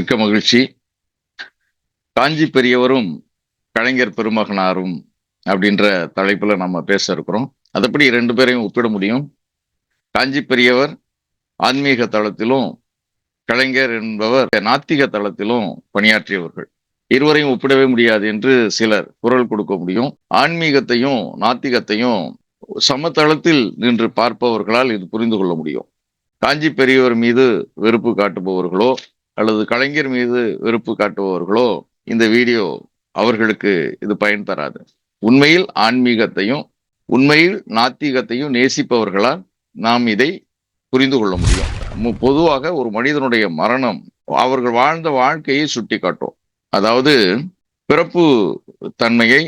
மிக்க மகிழ்ச்சி. காஞ்சி பெரியவரும் கலைஞர் பெருமகனாரும் அப்படின்ற தலைப்புல நம்ம பேச இருக்கிறோம். அதப்படி ரெண்டு பேரையும் ஒப்பிட முடியும். காஞ்சி பெரியவர் ஆன்மீக தளத்திலும் கலைஞர் என்பவர் நாத்திக தளத்திலும் பணியாற்றியவர்கள். இருவரையும் ஒப்பிடவே முடியாது என்று சிலர் குரல் கொடுக்க முடியும். ஆன்மீகத்தையும் நாத்திகத்தையும் சமதளத்தில் நின்று பார்ப்பவர்களால் இது புரிந்து கொள்ள முடியும். காஞ்சி பெரியவர் மீது வெறுப்பு காட்டுபவர்களோ அல்லது கலைஞர் மீது வெறுப்பு காட்டுபவர்களோ இந்த வீடியோ அவர்களுக்கு இது பயன் தராது. உண்மையில் ஆன்மீகத்தையும் உண்மையில் நாத்திகத்தையும் நேசிப்பவர்களால் நாம் இதை புரிந்து கொள்ள முடியும். பொதுவாக ஒரு மனிதனுடைய மரணம் அவர்கள் வாழ்ந்த வாழ்க்கையை சுட்டி காட்டும் அதாவது பிறப்பு தன்மையை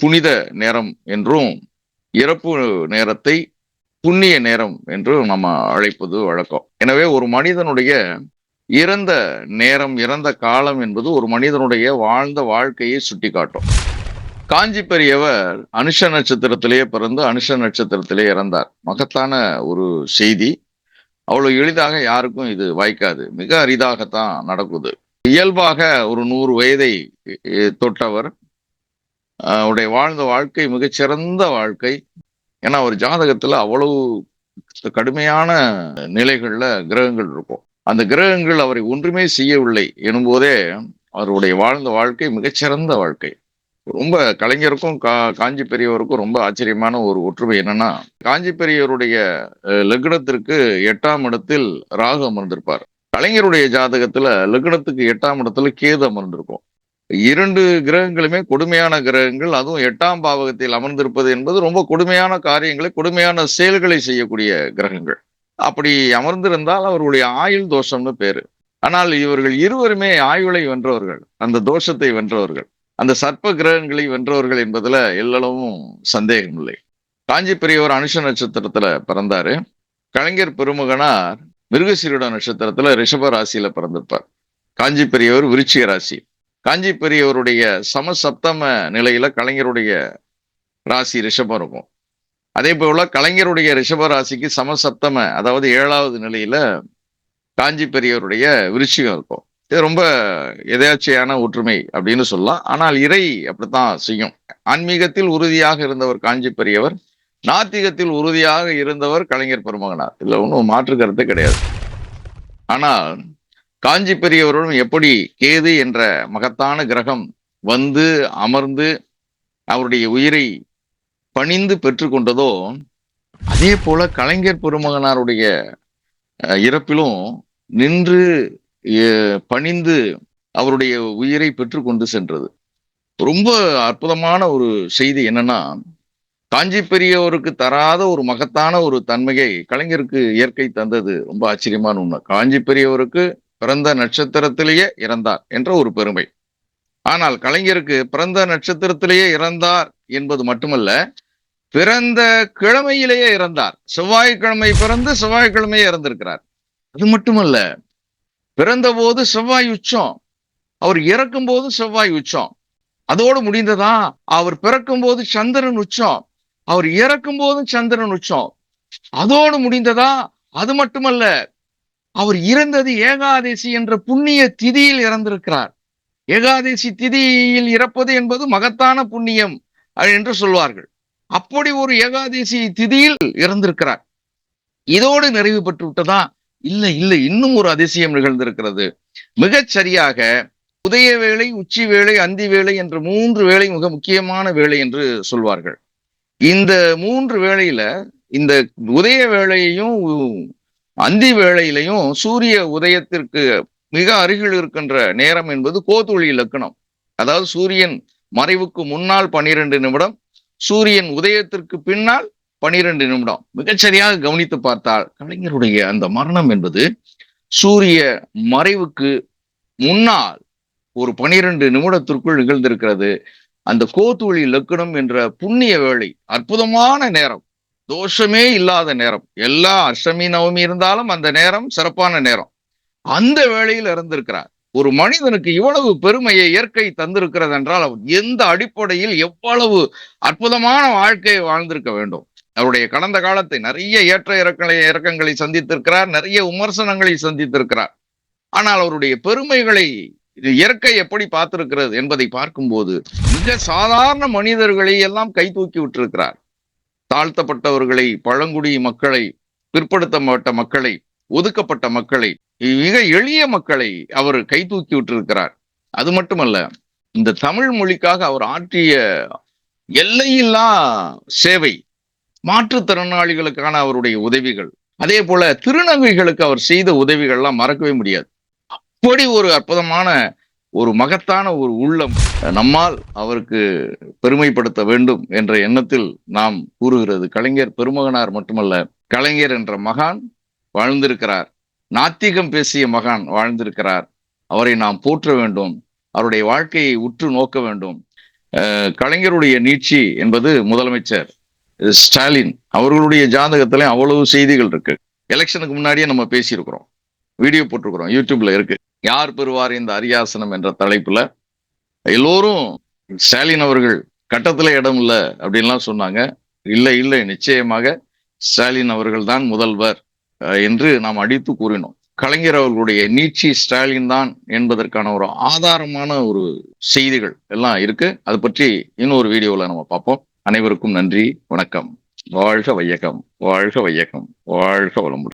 புனித நேரம் என்றும் இறப்பு நேரத்தை புண்ணிய நேரம் என்று நம்ம அழைப்பது வழக்கம். எனவே ஒரு மனிதனுடைய இறந்த நேரம் இறந்த காலம் என்பது ஒரு மனிதனுடைய வாழ்ந்த வாழ்க்கையை சுட்டிக்காட்டும். காஞ்சி பெரியவர் அனுஷ நட்சத்திரத்திலேயே பிறந்து அனுஷ நட்சத்திரத்திலே இறந்தார். மகத்தான ஒரு செய்தி. அவ்வளவு எளிதாக யாருக்கும் இது வாய்க்காது. மிக அரிதாகத்தான் நடக்குது. இயல்பாக ஒரு நூறு வயதை தொட்டவர். அஹ், அவருடைய வாழ்ந்த வாழ்க்கை மிகச்சிறந்த வாழ்க்கை. ஏன்னா அவர் ஜாதகத்துல அவ்வளவு கடுமையான நிலைகள்ல கிரகங்கள் இருக்கும். அந்த கிரகங்கள் அவரை ஒன்றுமே செய்யவில்லை எனும்போதே அவருடைய வாழ்ந்த வாழ்க்கை மிகச்சிறந்த வாழ்க்கை. ரொம்ப கலைஞருக்கும் கா காஞ்சி பெரியவருக்கும் ரொம்ப ஆச்சரியமான ஒரு ஒற்றுமை என்னன்னா காஞ்சி பெரியவருடைய லக்னத்திற்கு எட்டாம் இடத்தில் ராகு அமர்ந்திருப்பார். கலைஞருடைய ஜாதகத்துல லக்னத்துக்கு எட்டாம் இடத்துல கேது அமர்ந்திருக்கும். இரண்டு கிரகங்களுமே கொடுமையான கிரகங்கள் அதுவும் எட்டாம் பாவகத்தில் அமர்ந்திருப்பது என்பது ரொம்ப கொடுமையான காரியங்களை கொடுமையான செயல்களை செய்யக்கூடிய கிரகங்கள். அப்படி அமர்ந்திருந்தால் அவர்களுடைய ஆயுள் தோஷம்னு பேரு. ஆனால் இவர்கள் இருவருமே ஆயுளை வென்றவர்கள் அந்த தோஷத்தை வென்றவர்கள் அந்த சர்ப்ப கிரகங்களை வென்றவர்கள் என்பதுல எல்லளவும் சந்தேகம் இல்லை. காஞ்சி பெரியவர் அனுஷ நட்சத்திரத்துல பிறந்தாரு. கலைஞர் பெருமகனார் மிருகசீரோட நட்சத்திரத்துல ரிஷப ராசியில பிறந்திருப்பார். காஞ்சி பெரியவர் விருச்சிக ராசி. காஞ்சி பெரியவருடைய சமசப்தம நிலையில கலைஞருடைய ராசி ரிஷபம் இருக்கும். அதே போல கலைஞருடைய ரிஷபராசிக்கு சமசப்தம அதாவது ஏழாவது நிலையில காஞ்சி பெரியவருடைய விருச்சிகம் இருக்கும். இது ரொம்ப எதேச்சையான ஒற்றுமை அப்படின்னு சொல்லலாம். ஆனால் இறை அப்படித்தான் செய்யும். ஆன்மீகத்தில் உறுதியாக இருந்தவர் காஞ்சி பெரியவர் நாத்திகத்தில் உறுதியாக இருந்தவர் கலைஞர் பெருமகனார். இதுல ஒன்றும் மாற்று கருத்து கிடையாது. ஆனால் காஞ்சி பெரியவருடன் எப்படி கேது என்ற மகத்தான கிரகம் வந்து அமர்ந்து அவருடைய உயிரை பணிந்து பெற்றுக்கொண்டதோ அதே போல கலைஞர் பெருமகனாருடைய இறப்பிலும் நின்று பணிந்து அவருடைய உயிரை பெற்றுக்கொண்டு சென்றது. ரொம்ப அற்புதமான ஒரு செய்தி என்னன்னா காஞ்சி பெரியவருக்கு தராத ஒரு மகத்தான ஒரு தன்மையை கலைஞருக்கு இயற்கை தந்தது. ரொம்ப ஆச்சரியமான உண்மை. காஞ்சி பெரியவருக்கு பிறந்த நட்சத்திரத்திலேயே இறந்தார் என்ற ஒரு பெருமை. ஆனால் கலைஞருக்கு பிறந்த நட்சத்திரத்திலேயே இறந்தார் என்பது மட்டுமல்ல பிறந்த கிழமையிலேயே இறந்தார். செவ்வாய்க்கிழமை பிறந்து செவ்வாய்க்கிழமையே இறந்திருக்கிறார். அது மட்டுமல்ல பிறந்த போது செவ்வாய் உச்சம். அவர் இறக்கும் போது செவ்வாய் உச்சம். அதோடு முடிந்ததா? அவர் பிறக்கும் போது சந்திரன் உச்சம். அவர் இறக்கும் போதும் சந்திரன் உச்சம். அதோடு முடிந்ததா? அது மட்டுமல்ல அவர் இறந்தது ஏகாதேசி என்ற புண்ணிய திதியில் இறந்திருக்கிறார். ஏகாதேசி திதியில் இறப்பது என்பது மகத்தான புண்ணியம் என்று சொல்வார்கள். அப்படி ஒரு ஏகாதசி திதியில் இறந்திருக்கிறார். இதோடு நிறைவு பெற்று விட்டதா இல்லை இல்லை. இன்னும் ஒரு அதிசயம் நிகழ்ந்திருக்கிறது. மிகச் சரியாக உதய வேலை உச்சி வேலை அந்தி வேலை என்ற மூன்று வேலை மிக முக்கியமான வேலை என்று சொல்வார்கள். இந்த மூன்று வேளையில இந்த உதய வேளையையும் அந்தி வேளையிலையும் சூரிய உதயத்திற்கு மிக அருகில் இருக்கின்ற நேரம் என்பது கோதுளி இலக்கணம். அதாவது சூரியன் மறைவுக்கு முன்னால் பனிரெண்டு நிமிடம் சூரியன் உதயத்திற்கு பின்னால் பனிரெண்டு நிமிடம். மிகச்சரியாக கவனித்து பார்த்தால் கலைஞருடைய அந்த மரணம் என்பது சூரிய மறைவுக்கு முன்னால் ஒரு பனிரெண்டு நிமிடத்திற்குள் நிகழ்ந்திருக்கிறது. அந்த கோத்துளி லக்கணம் என்ற புண்ணிய வேளை அற்புதமான நேரம் தோஷமே இல்லாத நேரம் எல்லா அஷ்டமி நவமி இருந்தாலும் அந்த நேரம் சிறப்பான நேரம். அந்த வேளையில் இருந்திருக்கிறார் ஒரு மனிதனுக்கு இவ்வளவு பெருமையை இயற்கை தந்திருக்கிறது என்றால் அவர் எந்த அடிப்படையில் எவ்வளவு அற்புதமான வாழ்க்கையை வாழ்ந்திருக்க வேண்டும்? அவருடைய கடந்த காலத்தை நிறைய ஏற்ற இறக்கங்களை இறக்கங்களை சந்தித்திருக்கிறார் நிறைய விமர்சனங்களை சந்தித்திருக்கிறார். ஆனால் அவருடைய பெருமைகளை இது இயற்கை எப்படி பார்த்திருக்கிறது என்பதை பார்க்கும்போது மிக சாதாரண மனிதர்களை எல்லாம் கை தூக்கி விட்டிருக்கிறார். தாழ்த்தப்பட்டவர்களை பழங்குடி மக்களை பிற்படுத்தப்பட்ட மக்களை ஒதுக்கப்பட்ட மக்களை மிக எளிய மக்களை அவர் கை தூக்கி விட்டிருக்கிறார். அது மட்டுமல்ல இந்த தமிழ் மொழிக்காக அவர் ஆற்றிய எல்லையில்லா சேவை மாற்றுத்திறனாளிகளுக்கான அவருடைய உதவிகள் அதே போல திருநங்கைகளுக்கு அவர் செய்த உதவிகள்லாம் மறக்கவே முடியாது. அப்படி ஒரு அற்புதமான ஒரு மகத்தான ஒரு உள்ளம் நம்மால் அவருக்கு பெருமைப்படுத்த வேண்டும் என்ற எண்ணத்தில் நாம் கூறுகிறது. கலைஞர் பெருமகனார் மட்டுமல்ல கலைஞர் என்ற மகான் வாழ்ந்திருக்கிறார். நாத்திகம் பேசிய மகான் வாழ்ந்திருக்கிறார். அவரை நாம் போற்ற வேண்டும். அவருடைய வாழ்க்கையை உற்று நோக்க வேண்டும். கலைஞருடைய நீட்சி என்பது முதலமைச்சர் ஸ்டாலின். அவர்களுடைய ஜாதகத்துல அவ்வளவு செய்திகள் இருக்கு. எலெக்ஷனுக்கு முன்னாடியே நம்ம பேசியிருக்கிறோம். வீடியோ போட்டிருக்கிறோம். யூடியூப்ல இருக்கு. யார் பெறுவார் இந்த அரியாசனம் என்ற தலைப்புல எல்லோரும் ஸ்டாலின் அவர்கள் கட்டத்துல இடம் இல்லை அப்படின்லாம் சொன்னாங்க. இல்லை இல்லை நிச்சயமாக ஸ்டாலின் அவர்கள் தான் முதல்வர். என்று நாம் அடித்து கூறினோம். கலைஞர் அவர்களுடைய நீட்சி ஸ்டாலின் தான் என்பதற்கான ஒரு ஆதாரமான ஒரு செய்திகள் எல்லாம் இருக்கு. அது பற்றி இன்னொரு வீடியோல நம்ம பார்ப்போம். அனைவருக்கும் நன்றி வணக்கம். வாழ்க வையகம் வாழ்க வையகம் வாழ்க வளமுடன்.